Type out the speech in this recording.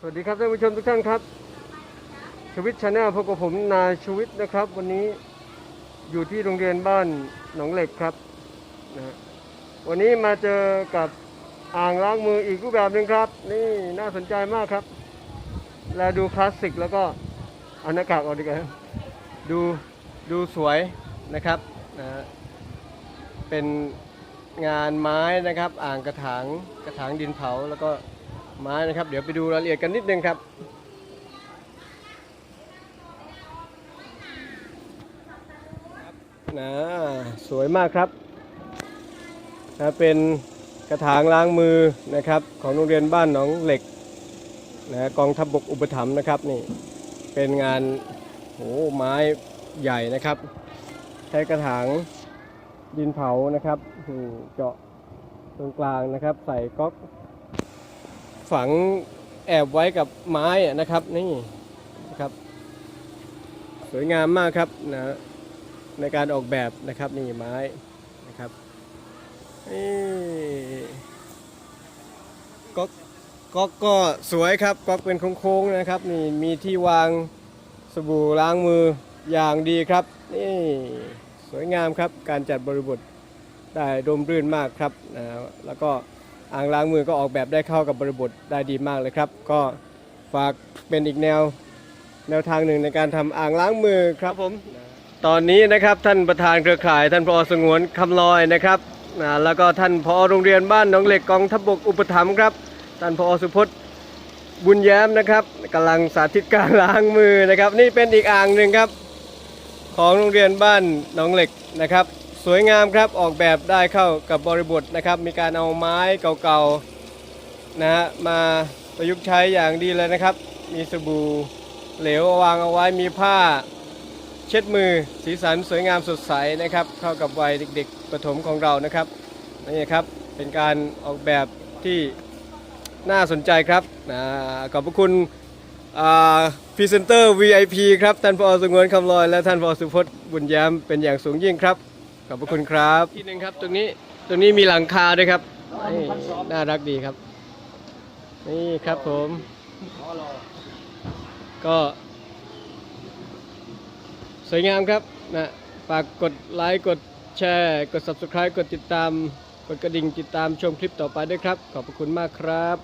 สวัสดีครับท่านผู้ชมทุกท่านครับชวิตชาแนลพบกับผมนายชวิตนะครับ วันนี้อยู่ที่โรงเรียนบ้านหนองเหล็กครับนะวันนี้มาเจอกับอ่างล้างมืออีกรูปแบบหนึ่งครับ นี่น่าสนใจมากครับ และดูคลาสสิกแล้วก็เอาหน้ากากออกดีกว่าดูดูสวยนะครับนะเป็นงานไม้นะครับ อ่างกระถางกระถางดินเผาแล้วก็ ม้นะครับ เดี๋ยวไปดูรายละเอียดกันนิดนึงครับ นะสวยมากครับนะเป็นกระถางล้างมือนะครับ ของโรงเรียนบ้านหนองเหล็กนะกองทัพบกอุปถัมภ์นะครับนี่เป็นงานโหไม้ใหญ่นะครับ ใช้กระถางดินเผานะครับเจาะตรงกลางนะครับ ใส่ก๊อก ฝังแอบไว้กับไม้นะครับนี่นะครับ สวยงามมากครับนะในการออกแบบนะครับนี่ไม้นะครับนี่ก๊อกก๊อกก็สวยครับก๊อกเป็นโค้งๆนะครับนี่มีที่วางสบู่ล้างมืออย่างดีครับนี่สวยงามครับการจัดบริบทได้ร่มรื่นมากครับนะแล้วก็ อ่างล้างมือก็ออกแบบได้เข้ากับบริบทได้ดีมากเลยครับ ก็ฝากเป็นอีกแนวแนวทางหนึ่งในการทำอ่างล้างมือครับผม ตอนนี้นะครับท่านประธานเครือข่าย ท่านพอสงวนคำลอยนะครับนะแล้วก็ท่านพอโรงเรียนบ้านหนองเหล็กกองทัพบกอุปถัมภ์ครับ ท่านพอสุพจน์บุญแย้มนะครับกำลังสาธิตการล้างมือนะครับ นี่เป็นอีกอ่างหนึ่งครับ ของโรงเรียนบ้านหนองเหล็กนะครับ สวยงามครับออกแบบได้เข้ากับบริบทนะครับ มีการเอาไม้เก่าๆนะฮะมาประยุกต์ใช้อย่างดีเลยนะครับ มีสบู่เหลววางเอาไว้มีผ้าเช็ดมือสีสันสวยงามสดใสนะครับ เข้ากับวัยเด็กๆประถมของเรานะครับนี่ครับเป็นการออกแบบที่น่าสนใจครับนะขอบพระคุณพรีเซนเตอร์ VIP ครับท่านพอสงวนคำลอยและท่านพอสุพจน์บุญย้มเป็นอย่างสูงยิ่งครับ ขอบพระคุณครับที่หนึ่งครับ ตรงนี้ตรงนี้มีหลังคาด้วยครับนี่น่ารักดีครับ นี่ครับผม ก็ สวยงามครับนะฝากกดไลค์กดแชร์กด Subscribe กดติดตาม กดกระดิ่งติดตามชมคลิปต่อไปด้วยครับ ขอบพระคุณมากครับ